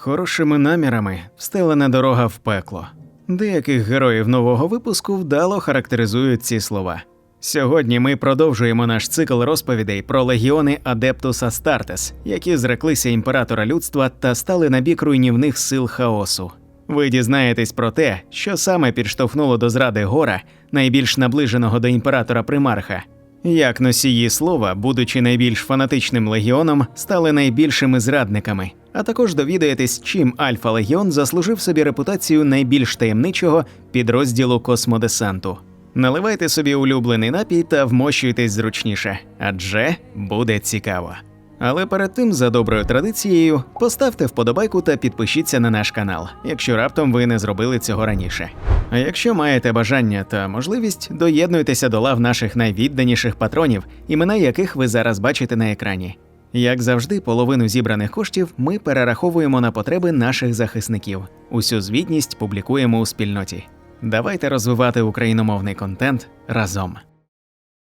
Хорошими намірами встелена дорога в пекло. Деяких героїв нового випуску вдало характеризують ці слова. Сьогодні ми продовжуємо наш цикл розповідей про легіони Адептус Астартес, які зреклися імператора людства та стали на бік руйнівних сил хаосу. Ви дізнаєтесь про те, що саме підштовхнуло до зради гора, найбільш наближеного до імператора примарха. Як носії слова, будучи найбільш фанатичним легіоном, стали найбільшими зрадниками, а також довідаєтесь, чим Альфа Легіон заслужив собі репутацію найбільш таємничого підрозділу космодесанту. Наливайте собі улюблений напій та вмощуйтесь зручніше, адже буде цікаво. Але перед тим, за доброю традицією, поставте вподобайку та підпишіться на наш канал, якщо раптом ви не зробили цього раніше. А якщо маєте бажання та можливість, доєднуйтеся до лав наших найвідданіших патронів, імена яких ви зараз бачите на екрані. Як завжди, половину зібраних коштів ми перераховуємо на потреби наших захисників. Усю звітність публікуємо у спільноті. Давайте розвивати україномовний контент разом.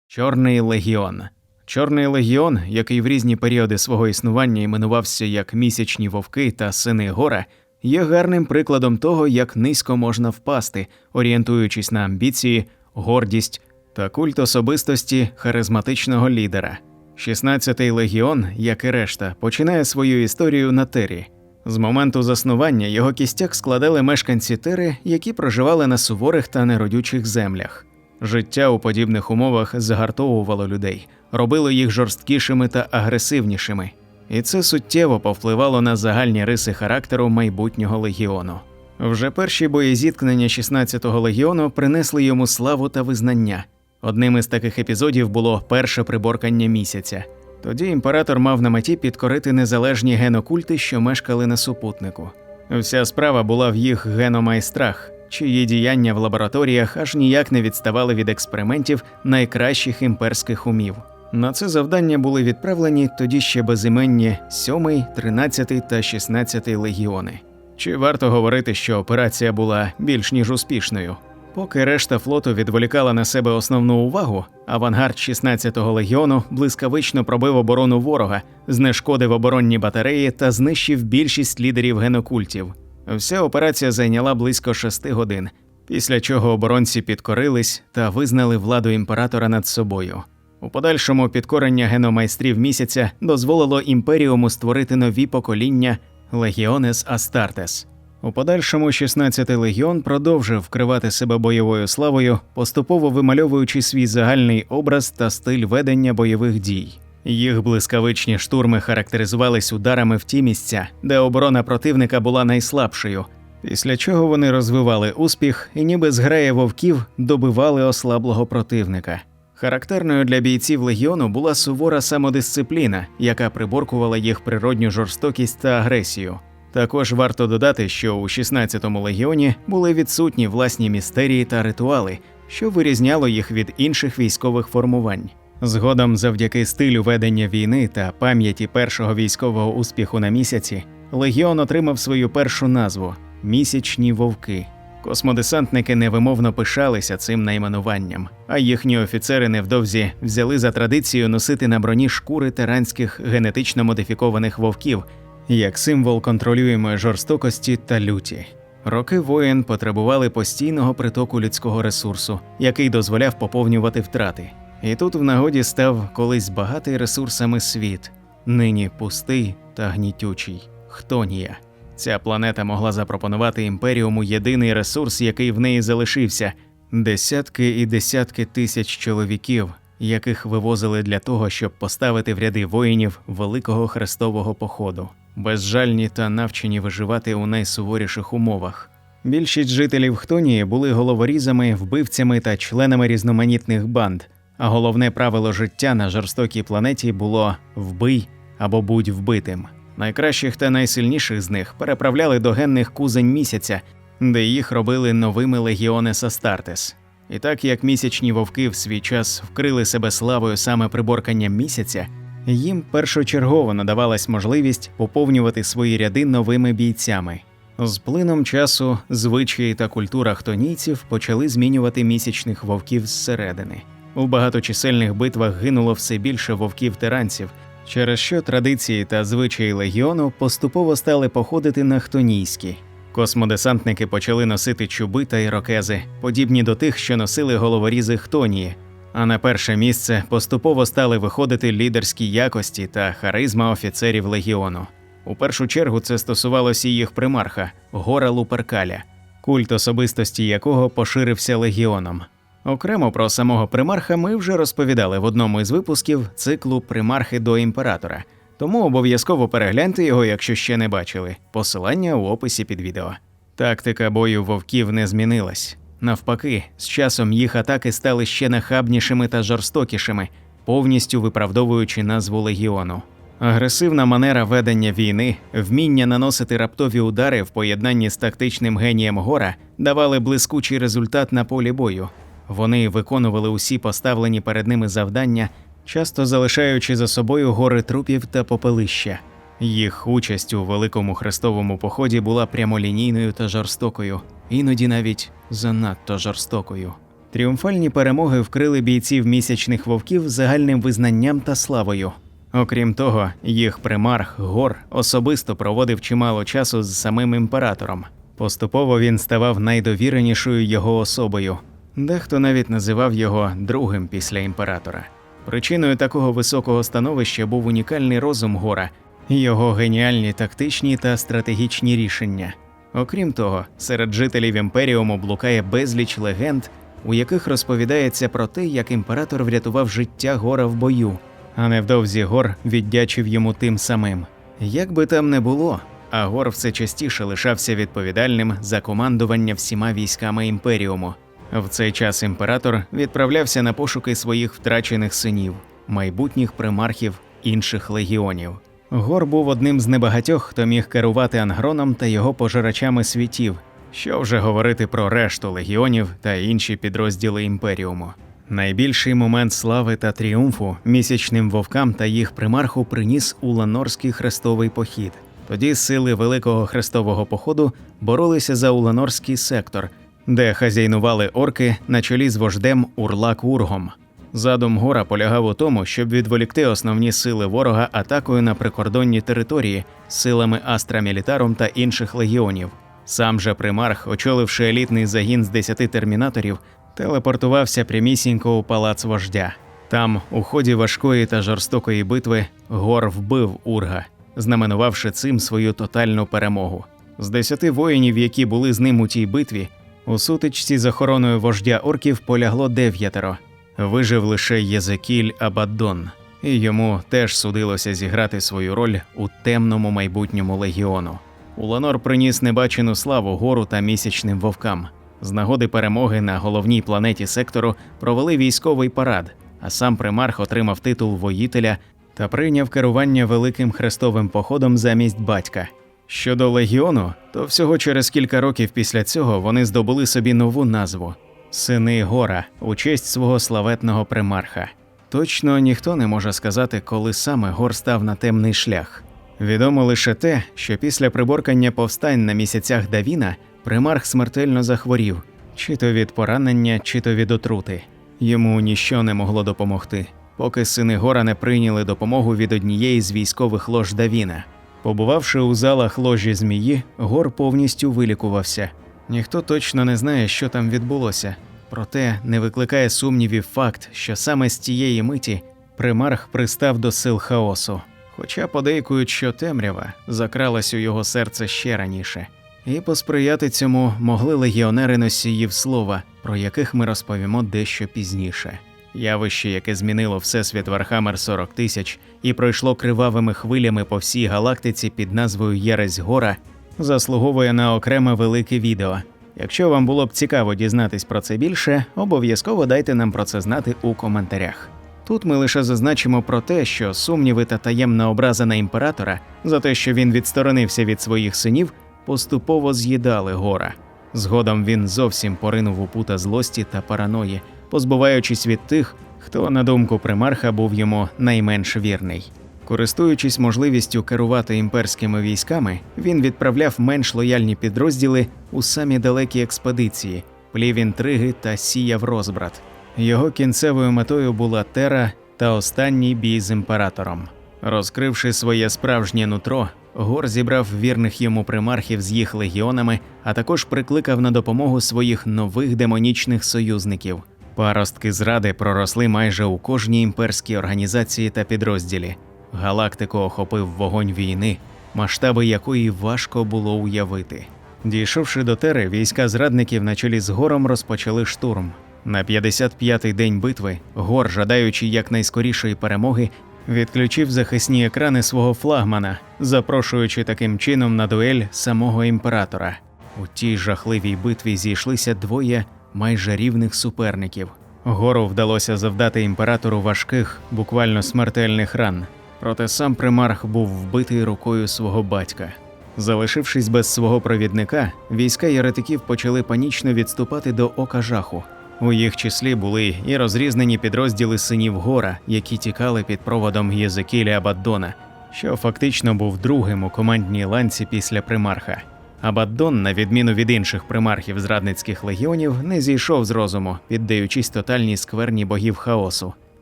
Чорний легіон. Чорний легіон, який в різні періоди свого існування іменувався як місячні вовки та сини гора, є гарним прикладом того, як низько можна впасти, орієнтуючись на амбіції, гордість та культ особистості харизматичного лідера. 16-й легіон, як і решта, починає свою історію на Тері. З моменту заснування його кістяк складали мешканці Тери, які проживали на суворих та неродючих землях. Життя у подібних умовах загартовувало людей, робило їх жорсткішими та агресивнішими, і це суттєво повпливало на загальні риси характеру майбутнього легіону. Вже перші боєзіткнення 16-го легіону принесли йому славу та визнання. Одним із таких епізодів було перше приборкання місяця. Тоді імператор мав на меті підкорити незалежні генокульти, що мешкали на супутнику. Вся справа була в їх геномайстрах, чиї діяння в лабораторіях аж ніяк не відставали від експериментів найкращих імперських умів. На це завдання були відправлені тоді ще безіменні 7, 13 та 16 легіони. Чи варто говорити, що операція була більш ніж успішною? Поки решта флоту відволікала на себе основну увагу, авангард 16-го легіону блискавично пробив оборону ворога, знешкодив оборонні батареї та знищив більшість лідерів генокультів. Вся операція зайняла близько шести годин, після чого оборонці підкорились та визнали владу імператора над собою. У подальшому підкорення геномайстрів місяця дозволило імперіуму створити нові покоління Легіонес Астартес. У подальшому 16-й легіон продовжив вкривати себе бойовою славою, поступово вимальовуючи свій загальний образ та стиль ведення бойових дій. Їх блискавичні штурми характеризувались ударами в ті місця, де оборона противника була найслабшою, після чого вони розвивали успіх і ніби зграє вовків добивали ослаблого противника. Характерною для бійців легіону була сувора самодисципліна, яка приборкувала їх природню жорстокість та агресію. Також варто додати, що у 16-му легіоні були відсутні власні містерії та ритуали, що вирізняло їх від інших військових формувань. Згодом, завдяки стилю ведення війни та пам'яті першого військового успіху на місяці, легіон отримав свою першу назву місячні вовки. Космодесантники невимовно пишалися цим найменуванням, а їхні офіцери невдовзі взяли за традицію носити на броні шкури тиранських генетично модифікованих вовків як символ контролюємої жорстокості та люті. Роки воєн потребували постійного притоку людського ресурсу, який дозволяв поповнювати втрати. І тут в нагоді став колись багатий ресурсами світ, нині пустий та гнітючий хтонія. Ця планета могла запропонувати імперіуму єдиний ресурс, який в неї залишився десятки і десятки тисяч чоловіків, яких вивозили для того, щоб поставити в ряди воїнів великого хрестового походу, безжальні та навчені виживати у найсуворіших умовах. Більшість жителів Хтонії були головорізами, вбивцями та членами різноманітних банд. А головне правило життя на жорстокій планеті було вбий або будь вбитим. Найкращих та найсильніших з них переправляли до генних кузень місяця, де їх робили новими легіони Састартес. І так як місячні вовки в свій час вкрили себе славою саме приборканням місяця, їм першочергово надавалась можливість поповнювати свої ряди новими бійцями. З плином часу звичаї та культура хтонійців почали змінювати місячних вовків зсередини. У багаточисельних битвах гинуло все більше вовків тиранців, через що традиції та звичаї легіону поступово стали походити на хтонійські. Космодесантники почали носити чуби та ірокези, подібні до тих, що носили головорізи Хтонії. А на перше місце поступово стали виходити лідерські якості та харизма офіцерів легіону. У першу чергу це стосувалося їх примарха Гора Луперкаля, культ особистості якого поширився легіоном. Окремо про самого примарха ми вже розповідали в одному із випусків циклу Примархи до імператора. Тому обов'язково перегляньте його, якщо ще не бачили. Посилання у описі під відео. Тактика бою вовків не змінилась. Навпаки, з часом їх атаки стали ще нахабнішими та жорстокішими, повністю виправдовуючи назву легіону. Агресивна манера ведення війни, вміння наносити раптові удари в поєднанні з тактичним генієм гора давали блискучий результат на полі бою. Вони виконували усі поставлені перед ними завдання, часто залишаючи за собою гори трупів та попелища. Їх участь у великому хрестовому поході була прямолінійною та жорстокою, іноді навіть занадто жорстокою. Тріумфальні перемоги вкрили бійців місячних вовків загальним визнанням та славою. Окрім того, їх примарх Гор особисто проводив чимало часу з самим імператором. Поступово він ставав найдовіренішою його особою. Дехто навіть називав його другим після імператора. Причиною такого високого становища був унікальний розум гора, його геніальні тактичні та стратегічні рішення. Окрім того, серед жителів імперіуму блукає безліч легенд, у яких розповідається про те, як імператор врятував життя гора в бою, а невдовзі гор віддячив йому тим самим. Як би там не було, а гор все частіше лишався відповідальним за командування всіма військами імперіуму. В цей час імператор відправлявся на пошуки своїх втрачених синів, майбутніх примархів інших легіонів. Гор був одним з небагатьох, хто міг керувати ангроном та його пожирачами світів, що вже говорити про решту легіонів та інші підрозділи імперіуму. Найбільший момент слави та тріумфу місячним вовкам та їх примарху приніс Уланорський хрестовий похід. Тоді сили Великого хрестового походу боролися за Уланорський сектор, де хазяйнували орки на чолі з вождем Урлак Ургом. Задум гора полягав у тому, щоб відволікти основні сили ворога атакою на прикордонні території силами Астра Мілітарум та інших легіонів. Сам же примарх, очоливши елітний загін з десяти термінаторів, телепортувався прямісінько у палац вождя. Там, у ході важкої та жорстокої битви, гор вбив Урга, знаменувавши цим свою тотальну перемогу. З десяти воїнів, які були з ним у тій битві, у сутичці з охороною вождя орків полягло дев'ятеро. Вижив лише Єзекіль Абаддон, і йому теж судилося зіграти свою роль у темному майбутньому легіону. Уланор приніс небачену славу гору та місячним вовкам. З нагоди перемоги на головній планеті сектору провели військовий парад, а сам примарх отримав титул воїтеля та прийняв керування великим хрестовим походом замість батька. Щодо легіону, то всього через кілька років після цього вони здобули собі нову назву Сини Гора у честь свого славетного примарха. Точно ніхто не може сказати, коли саме гор став на темний шлях. Відомо лише те, що після приборкання повстань на місяцях Давіна примарх смертельно захворів, чи то від поранення, чи то від отрути. Йому ніщо не могло допомогти, поки сини гора не прийняли допомогу від однієї з військових лож Давіна. Побувавши у залах ложі змії, гор повністю вилікувався. Ніхто точно не знає, що там відбулося, проте не викликає сумнівів факт, що саме з тієї миті примарх пристав до сил хаосу. Хоча подейкують, що темрява закралась у його серце ще раніше, і посприяти цьому могли легіонери носіїв слова, про яких ми розповімо дещо пізніше. Явище, яке змінило всесвіт Вархаммер 40 тисяч і пройшло кривавими хвилями по всій галактиці під назвою Єресь Гора, заслуговує на окреме велике відео. Якщо вам було б цікаво дізнатись про це більше, обов'язково дайте нам про це знати у коментарях. Тут ми лише зазначимо про те, що сумніви та таємна образа на імператора за те, що він відсторонився від своїх синів, поступово з'їдали гора. Згодом він зовсім поринув у пута злості та параної, позбуваючись від тих, хто, на думку примарха, був йому найменш вірний. Користуючись можливістю керувати імперськими військами, він відправляв менш лояльні підрозділи у самі далекі експедиції, плів інтриги та сіяв розбрат. Його кінцевою метою була Тера та останній бій з імператором. Розкривши своє справжнє нутро, Гор зібрав вірних йому примархів з їх легіонами, а також прикликав на допомогу своїх нових демонічних союзників. Паростки зради проросли майже у кожній імперській організації та підрозділі. Галактику охопив вогонь війни, масштаби якої важко було уявити. Дійшовши до Тери, війська зрадників на чолі з гором розпочали штурм. На 55-й день битви гор, жадаючи якнайскорішої перемоги, відключив захисні екрани свого флагмана, запрошуючи таким чином на дуель самого імператора. У тій жахливій битві зійшлися двоє майже рівних суперників. Гору вдалося завдати імператору важких, буквально смертельних ран. Проте сам примарх був вбитий рукою свого батька. Залишившись без свого провідника, війська єретиків почали панічно відступати до ока жаху. У їх числі були і розрізнені підрозділи синів гора, які тікали під проводом Єзекіля Абаддона, що фактично був другим у командній ланці після примарха. Абаддон, на відміну від інших примархів зрадницьких легіонів, не зійшов з розуму, піддаючись тотальній скверні богів хаосу.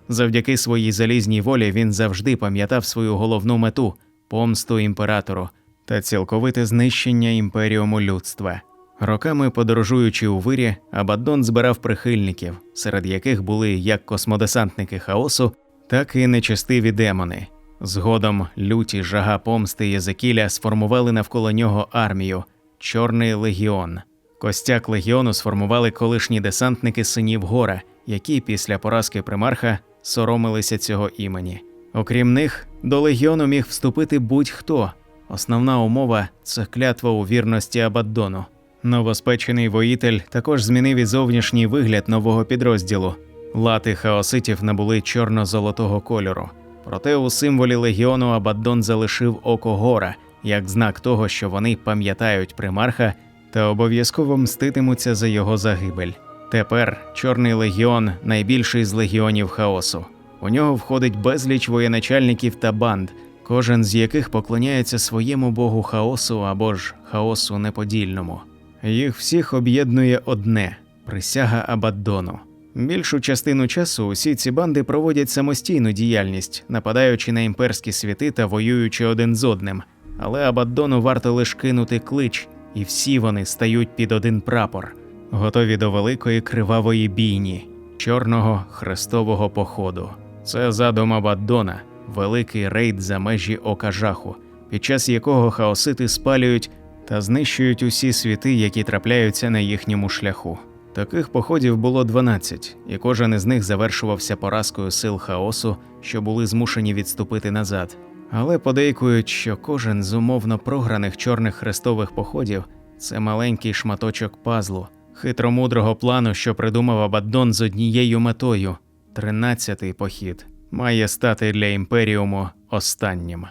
Завдяки своїй залізній волі він завжди пам'ятав свою головну мету помсту імператору та цілковите знищення імперіуму людства. Роками подорожуючи у вирі, Абаддон збирав прихильників, серед яких були як космодесантники хаосу, так і нечестиві демони. Згодом люті жага помсти Єзекіля сформували навколо нього армію Чорний легіон. Костяк легіону сформували колишні десантники синів гора, які після поразки примарха соромилися цього імені. Окрім них, до легіону міг вступити будь-хто. Основна умова це клятва у вірності Абаддону. Новоспечений воїтель також змінив і зовнішній вигляд нового підрозділу. Лати хаоситів набули чорно-золотого кольору. Проте у символі легіону Абаддон залишив око гора як знак того, що вони пам'ятають примарха та обов'язково мститимуться за його загибель. Тепер Чорний легіон найбільший з легіонів хаосу. У нього входить безліч воєначальників та банд, кожен з яких поклоняється своєму богу хаосу або ж хаосу неподільному. Їх всіх об'єднує одне присяга Абаддону. Більшу частину часу усі ці банди проводять самостійну діяльність, нападаючи на імперські світи та воюючи один з одним. Але Абаддону варто лише кинути клич, і всі вони стають під один прапор, готові до великої кривавої бійні, чорного хрестового походу. Це задум Абаддона, великий рейд за межі ока жаху, під час якого хаосити спалюють та знищують усі світи, які трапляються на їхньому шляху. Таких походів було 12, і кожен із них завершувався поразкою сил хаосу, що були змушені відступити назад. Але подейкують, що кожен з умовно програних чорних хрестових походів це маленький шматочок пазлу, хитромудрого плану, що придумав Абаддон з однією метою тринадцятий похід має стати для імперіуму останнім.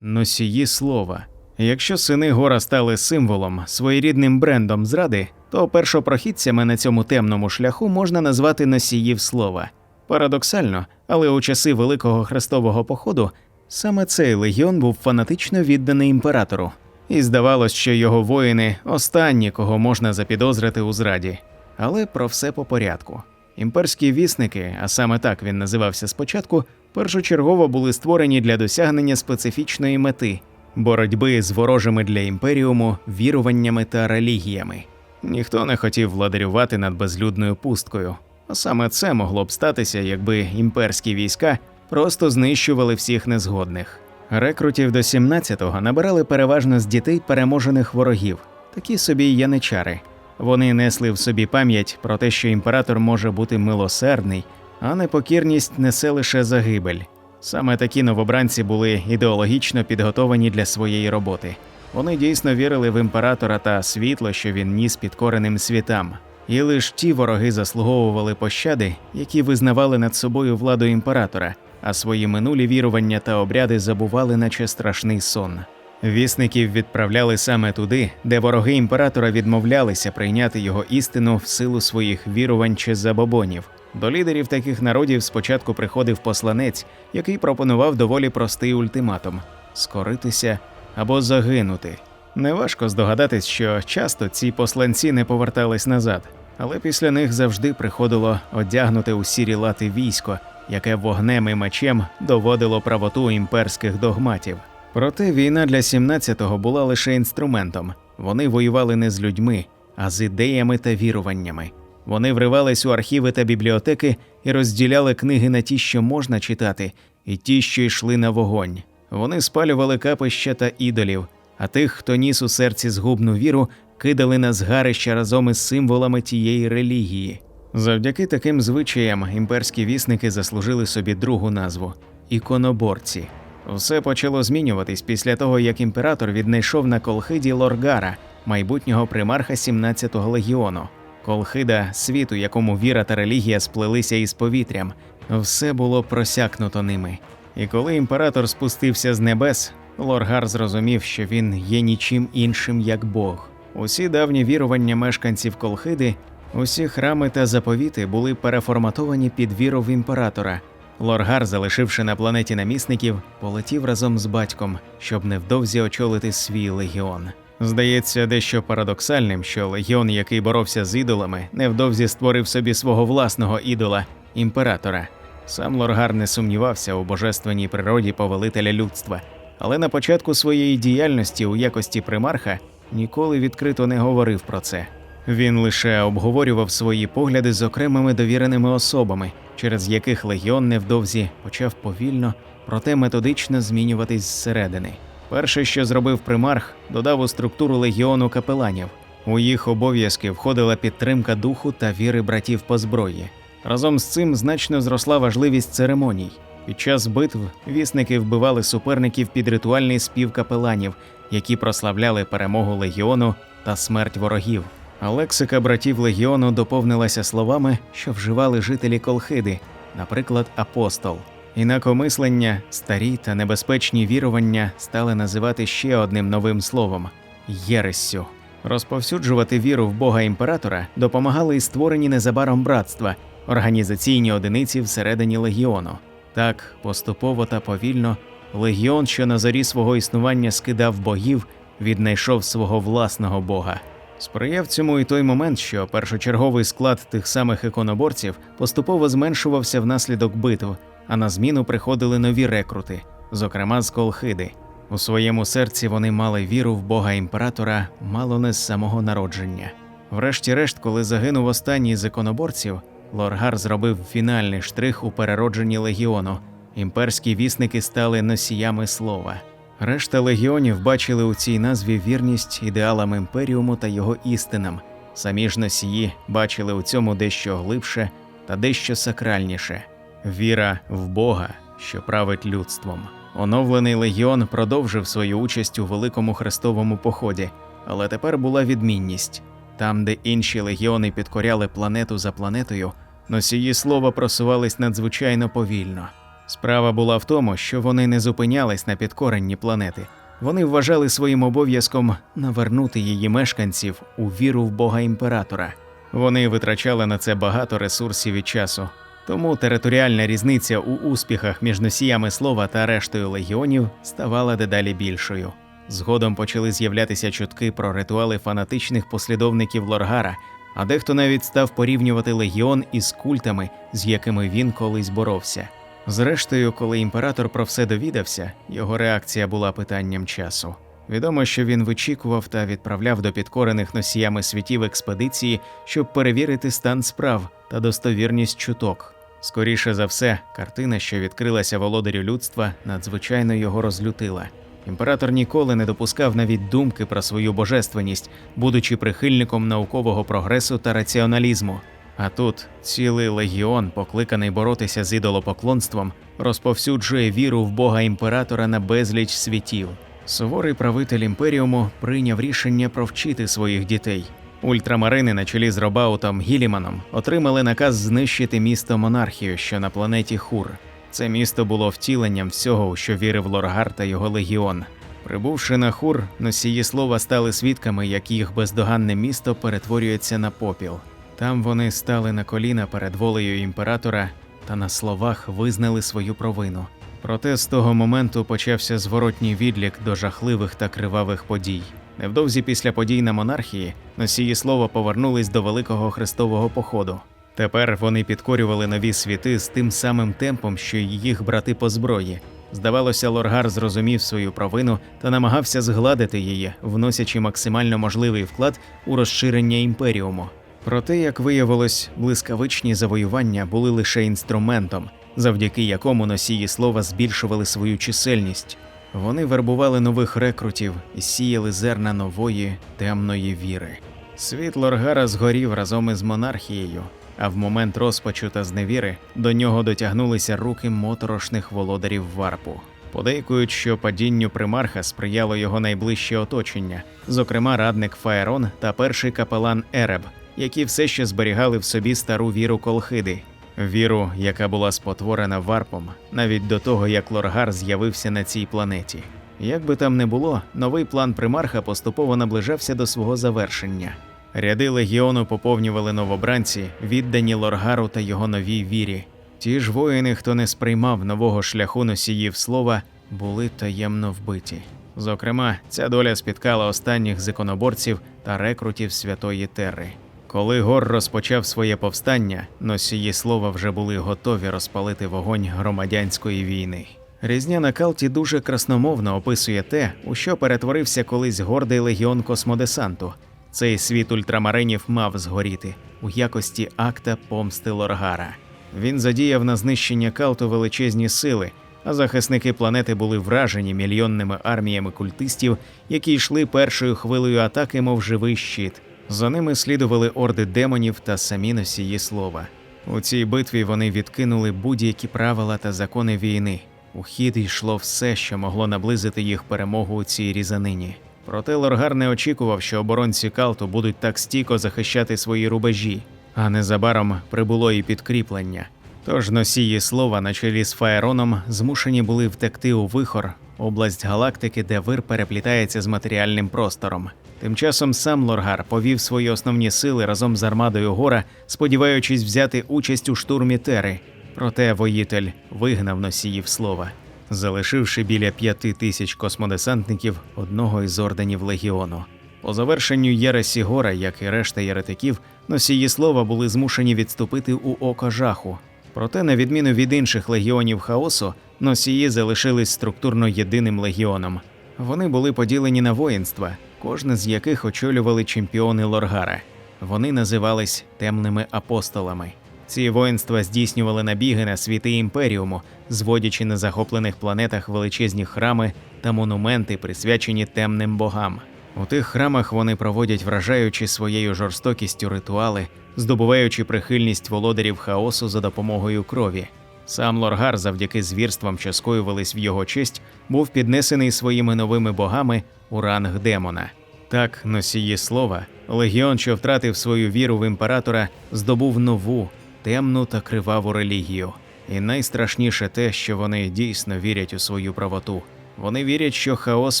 Носії слова. Якщо сини гора стали символом, своєрідним брендом зради, то першопрохідцями на цьому темному шляху можна назвати носіїв слова. Парадоксально, але у часи Великого Хрестового походу саме цей легіон був фанатично відданий імператору, і здавалось, що його воїни останні, кого можна запідозрити у зраді. Але про все по порядку. Імперські вісники, а саме так він називався спочатку, першочергово були створені для досягнення специфічної мети боротьби з ворожими для імперіуму віруваннями та релігіями. Ніхто не хотів владарювати над безлюдною пусткою. А саме це могло б статися, якби імперські війська просто знищували всіх незгодних. Рекрутів до 17-го набирали переважно з дітей переможених ворогів, такі собі яничари. Вони несли в собі пам'ять про те, що імператор може бути милосердний, а непокірність несе лише загибель. Саме такі новобранці були ідеологічно підготовані для своєї роботи. Вони дійсно вірили в імператора та світло, що він ніс підкореним світам. І лише ті вороги заслуговували пощади, які визнавали над собою владу імператора, а свої минулі вірування та обряди забували, наче страшний сон. Вісників відправляли саме туди, де вороги імператора відмовлялися прийняти його істину в силу своїх вірувань чи забобонів. До лідерів таких народів спочатку приходив посланець, який пропонував доволі простий ультиматум скоритися або загинути. Неважко здогадатись, що часто ці посланці не повертались назад, але після них завжди приходило одягнути у сірі лати військо, яке вогнем і мечем доводило правоту імперських догматів. Проте війна для 17-го була лише інструментом. Вони воювали не з людьми, а з ідеями та віруваннями. Вони вривались у архіви та бібліотеки і розділяли книги на ті, що можна читати, і ті, що йшли на вогонь. Вони спалювали капища та ідолів, а тих, хто ніс у серці згубну віру, кидали на згарища разом із символами тієї релігії. Завдяки таким звичаям імперські вісники заслужили собі другу назву іконоборці. Все почало змінюватись після того, як імператор віднайшов на Колхиді Лоргара, майбутнього примарха 17-го легіону. Колхида світ, у якому віра та релігія сплелися із повітрям, все було просякнуто ними. І коли імператор спустився з небес, Лоргар зрозумів, що він є нічим іншим як Бог. Усі давні вірування мешканців Колхиди, усі храми та заповіти були переформатовані під віру в імператора. Лоргар, залишивши на планеті намісників, полетів разом з батьком, щоб невдовзі очолити свій легіон. Здається, дещо парадоксальним, що легіон, який боровся з ідолами, невдовзі створив собі свого власного ідола імператора. Сам Лоргар не сумнівався у божественній природі повелителя людства, але на початку своєї діяльності у якості примарха ніколи відкрито не говорив про це. Він лише обговорював свої погляди з окремими довіреними особами, через яких легіон невдовзі почав повільно, проте методично змінюватись зсередини. Перше, що зробив примарх, додав у структуру легіону капеланів. У їх обов'язки входила підтримка духу та віри братів по зброї. Разом з цим значно зросла важливість церемоній. Під час битв вісники вбивали суперників під ритуальний спів капеланів, які прославляли перемогу легіону та смерть ворогів. А лексика братів легіону доповнилася словами, що вживали жителі Колхиди, наприклад, апостол. Інакомислення, старі та небезпечні вірування стали називати ще одним новим словом єрессю. Розповсюджувати віру в Бога імператора допомагали і створені незабаром братства, організаційні одиниці всередині легіону. Так, поступово та повільно, легіон, що на зорі свого існування скидав богів, віднайшов свого власного бога. Сприяв цьому і той момент, що першочерговий склад тих самих іконоборців поступово зменшувався внаслідок битв, а на зміну приходили нові рекрути, зокрема з Колхиди. У своєму серці вони мали віру в Бога імператора мало не з самого народження. Врешті-решт, коли загинув останній з іконоборців, Лоргар зробив фінальний штрих у переродженні легіону. Імперські вісники стали носіями слова. Решта легіонів бачили у цій назві вірність ідеалам імперіуму та його істинам. Самі ж носії бачили у цьому дещо глибше та дещо сакральніше віра в Бога, що править людством. Оновлений легіон продовжив свою участь у великому хрестовому поході, але тепер була відмінність. Там, де інші легіони підкоряли планету за планетою, носії слова просувались надзвичайно повільно. Справа була в тому, що вони не зупинялись на підкоренні планети. Вони вважали своїм обов'язком навернути її мешканців у віру в Бога імператора. Вони витрачали на це багато ресурсів і часу. Тому територіальна різниця у успіхах між носіями слова та рештою легіонів ставала дедалі більшою. Згодом почали з'являтися чутки про ритуали фанатичних послідовників Лоргара, а дехто навіть став порівнювати легіон із культами, з якими він колись боровся. Зрештою, коли імператор про все довідався, його реакція була питанням часу. Відомо, що він вичікував та відправляв до підкорених носіями світів експедиції, щоб перевірити стан справ та достовірність чуток. Скоріше за все, картина, що відкрилася володарю людства, надзвичайно його розлютила. Імператор ніколи не допускав навіть думки про свою божественність, будучи прихильником наукового прогресу та раціоналізму. А тут цілий легіон, покликаний боротися з ідолопоклонством, розповсюджує віру в Бога імператора на безліч світів. Суворий правитель імперіуму прийняв рішення провчити своїх дітей. Ультрамарини на чолі з Робаутом Гіліманом отримали наказ знищити місто монархію, що на планеті Хур. Це місто було втіленням всього, у що вірив Лоргар та його легіон. Прибувши на хур, носії слова стали свідками, як їх бездоганне місто перетворюється на попіл. Там вони стали на коліна перед волею імператора та на словах визнали свою провину. Проте з того моменту почався зворотній відлік до жахливих та кривавих подій. Невдовзі після подій на монархії носії слова повернулись до великого хрестового походу. Тепер вони підкорювали нові світи з тим самим темпом, що й їх брати по зброї. Здавалося, Лоргар зрозумів свою провину та намагався згладити її, вносячи максимально можливий вклад у розширення імперіуму. Проте, як виявилось, блискавичні завоювання були лише інструментом, завдяки якому носії слова збільшували свою чисельність. Вони вербували нових рекрутів і сіяли зерна нової темної віри. Світ Лоргара згорів разом із монархією, а в момент розпачу та зневіри до нього дотягнулися руки моторошних володарів варпу. Подейкують, що падінню примарха сприяло його найближче оточення, зокрема радник Фаерон та перший капелан Ереб, які все ще зберігали в собі стару віру Колхиди, віру, яка була спотворена варпом, навіть до того, як Лоргар з'явився на цій планеті. Як би там не було, новий план примарха поступово наближався до свого завершення. Ряди легіону поповнювали новобранці, віддані Лоргару та його новій вірі. Ті ж воїни, хто не сприймав нового шляху носіїв слова, були таємно вбиті. Зокрема, ця доля спіткала останніх з іконоборців та рекрутів святої Терри. Коли Гор розпочав своє повстання, носії слова вже були готові розпалити вогонь громадянської війни. Різня на Калті дуже красномовно описує те, у що перетворився колись гордий легіон космодесанту. Цей світ ультрамаринів мав згоріти у якості акта помсти Лоргара. Він задіяв на знищення Калту величезні сили, а захисники планети були вражені мільйонними арміями культистів, які йшли першою хвилею атаки, мов живий щит. За ними слідували орди демонів та самі носії слова. У цій битві вони відкинули будь-які правила та закони війни. У хід йшло все, що могло наблизити їх перемогу у цій різанині. Проте Лоргар не очікував, що оборонці Калту будуть так стійко захищати свої рубежі, а незабаром прибуло і підкріплення. Тож носії слова на чолі з Фаероном змушені були втекти у вихор, область галактики, де вир переплітається з матеріальним простором. Тим часом сам Лоргар повів свої основні сили разом з армадою гора, сподіваючись взяти участь у штурмі Тери. Проте воїтель вигнав носіїв слова, залишивши біля п'яти тисяч космодесантників одного із орденів легіону. По завершенню Єресі Гора, як і решта єретиків, носії слова були змушені відступити у око жаху. Проте, на відміну від інших легіонів хаосу, носії залишились структурно єдиним легіоном. Вони були поділені на воїнства, кожне з яких очолювали чемпіони Лоргара. Вони називались темними апостолами. Ці воїнства здійснювали набіги на світи імперіуму, зводячи на захоплених планетах величезні храми та монументи, присвячені темним богам. У тих храмах вони проводять вражаючи своєю жорстокістю ритуали, здобуваючи прихильність володарів хаосу за допомогою крові. Сам Лоргар, завдяки звірствам, що скоювались в його честь, був піднесений своїми новими богами у ранг демона. Так, носії слова, легіон, що втратив свою віру в імператора, здобув нову, темну та криваву релігію. І найстрашніше те, що вони дійсно вірять у свою правоту. Вони вірять, що хаос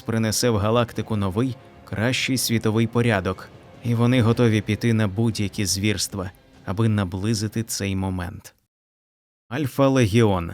принесе в галактику новий, кращий світовий порядок, і вони готові піти на будь-які звірства, аби наблизити цей момент. Альфа Легіон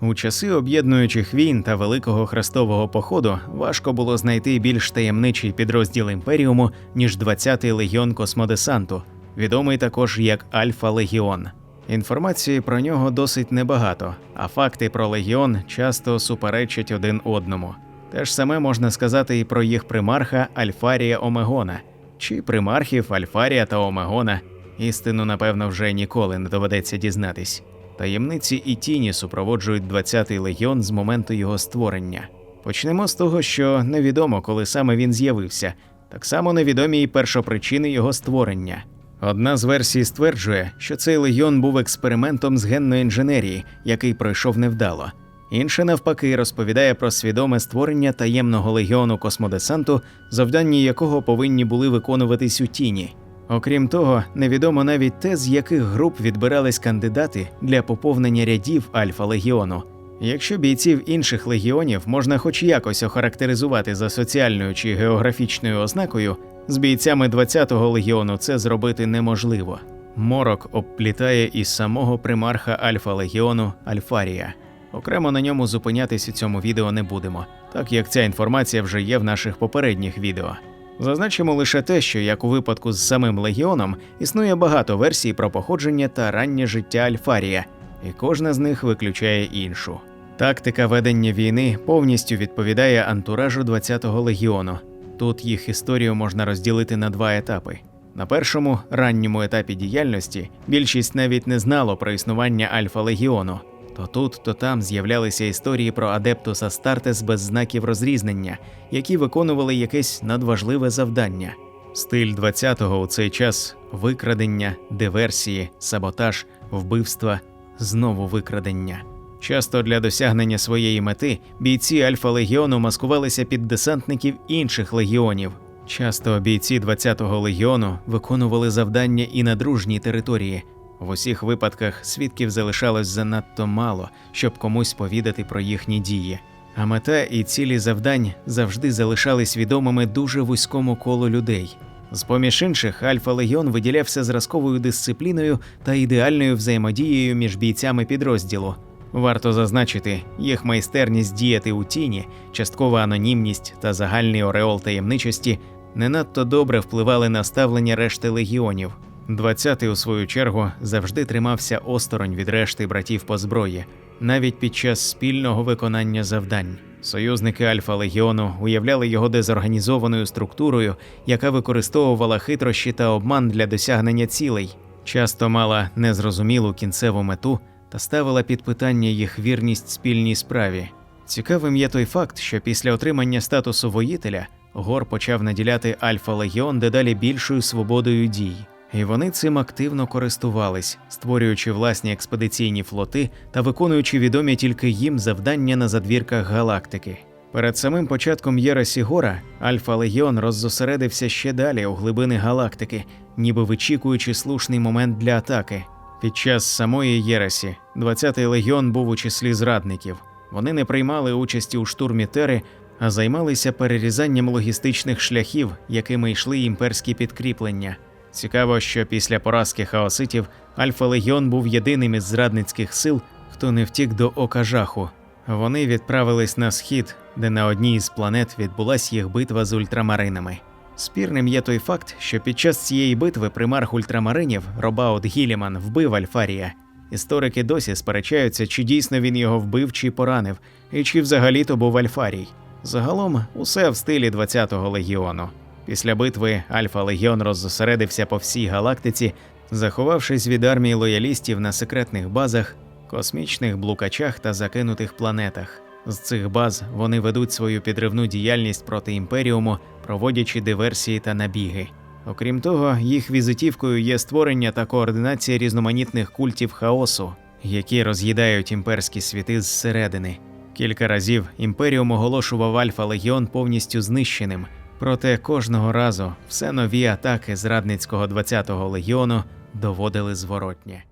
у часи об'єднуючих війн та великого хрестового походу важко було знайти більш таємничий підрозділ імперіуму ніж 20-й легіон космодесанту, відомий також як Альфа Легіон. Інформації про нього досить небагато, а факти про легіон часто суперечать один одному. Те ж саме можна сказати і про їх примарха Альфарія Омегона, чи примархів Альфарія та Омегона. Істину, напевно, вже ніколи не доведеться дізнатись. Таємниці і тіні супроводжують 20-й легіон з моменту його створення. Почнемо з того, що невідомо, коли саме він з'явився, так само невідомі і першопричини його створення. Одна з версій стверджує, що цей легіон був експериментом з генної інженерії, який пройшов невдало. Інша, навпаки, розповідає про свідоме створення таємного легіону космодесанту, завдання якого повинні були виконуватись у тіні. Окрім того, невідомо навіть те, з яких груп відбирались кандидати для поповнення рядів Альфа Легіону. Якщо бійців інших легіонів можна хоч якось охарактеризувати за соціальною чи географічною ознакою, з бійцями 20-го легіону це зробити неможливо. Морок обплітає із самого примарха Альфа Легіону Альфарія. Окремо на ньому зупинятись у цьому відео не будемо, так як ця інформація вже є в наших попередніх відео. Зазначимо лише те, що як у випадку з самим легіоном існує багато версій про походження та раннє життя Альфарія, і кожна з них виключає іншу. Тактика ведення війни повністю відповідає антуражу 20-го легіону. Тут їх історію можна розділити на два етапи. На першому ранньому етапі діяльності більшість навіть не знало про існування Альфа Легіону. То тут, то там з'являлися історії про Адептус Астартес без знаків розрізнення, які виконували якесь надважливе завдання. Стиль 20-го у цей час викрадення, диверсії, саботаж, вбивства, знову викрадення. Часто для досягнення своєї мети бійці Альфа Легіону маскувалися під десантників інших легіонів. Часто бійці 20-го легіону виконували завдання і на дружній території. В усіх випадках свідків залишалось занадто мало, щоб комусь повідати про їхні дії. А мета і цілі завдань завжди залишались відомими дуже вузькому колу людей. З поміж інших, Альфа Легіон виділявся зразковою дисципліною та ідеальною взаємодією між бійцями підрозділу. Варто зазначити, їх майстерність діяти у тіні, часткова анонімність та загальний ореол таємничості не надто добре впливали на ставлення решти легіонів. 20-й, у свою чергу, завжди тримався осторонь від решти братів по зброї, навіть під час спільного виконання завдань. Союзники Альфа Легіону уявляли його дезорганізованою структурою, яка використовувала хитрощі та обман для досягнення цілей, часто мала незрозумілу кінцеву мету та ставила під питання їх вірність спільній справі. Цікавим є той факт, що після отримання статусу воїтеля Гор почав наділяти Альфа Легіон дедалі більшою свободою дій. І вони цим активно користувались, створюючи власні експедиційні флоти та виконуючи відомі тільки їм завдання на задвірках галактики. Перед самим початком Єресі Гора Альфа Легіон роззосередився ще далі у глибини галактики, ніби вичікуючи слушний момент для атаки. Під час самої Єресі 20-й легіон був у числі зрадників. Вони не приймали участі у штурмі Тери, а займалися перерізанням логістичних шляхів, якими йшли імперські підкріплення. Цікаво, що після поразки хаоситів Альфа Легіон був єдиним із зрадницьких сил, хто не втік до ока жаху. Вони відправились на схід, де на одній із планет відбулась їх битва з ультрамаринами. Спірним є той факт, що під час цієї битви примарх ультрамаринів Робаут Гіліман вбив Альфарія. Історики досі сперечаються, чи дійсно він його вбив чи поранив, і чи взагалі то був Альфарій. Загалом усе в стилі 20-го легіону. Після битви Альфа Легіон роззосередився по всій галактиці, заховавшись від армії лоялістів на секретних базах, космічних блукачах та закинутих планетах. З цих баз вони ведуть свою підривну діяльність проти імперіуму, проводячи диверсії та набіги. Окрім того, їх візитівкою є створення та координація різноманітних культів хаосу, які роз'їдають імперські світи зсередини. Кілька разів імперіум оголошував Альфа Легіон повністю знищеним, проте кожного разу все нові атаки зрадницького 20-го легіону доводили зворотнє.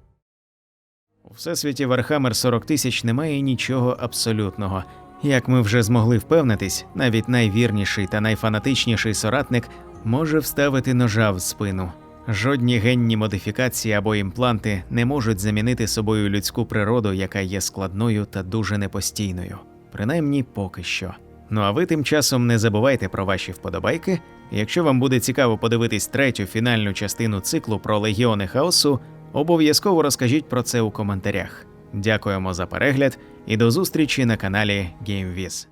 У всесвіті Вархаммер 40 тисяч немає нічого абсолютного. Як ми вже змогли впевнитись, навіть найвірніший та найфанатичніший соратник може вставити ножа в спину. Жодні генні модифікації або імпланти не можуть замінити собою людську природу, яка є складною та дуже непостійною. Принаймні поки що. Ну а ви тим часом не забувайте про ваші вподобайки. Якщо вам буде цікаво подивитись третю фінальну частину циклу про легіони хаосу, обов'язково розкажіть про це у коментарях. Дякуємо за перегляд і до зустрічі на каналі GameViz.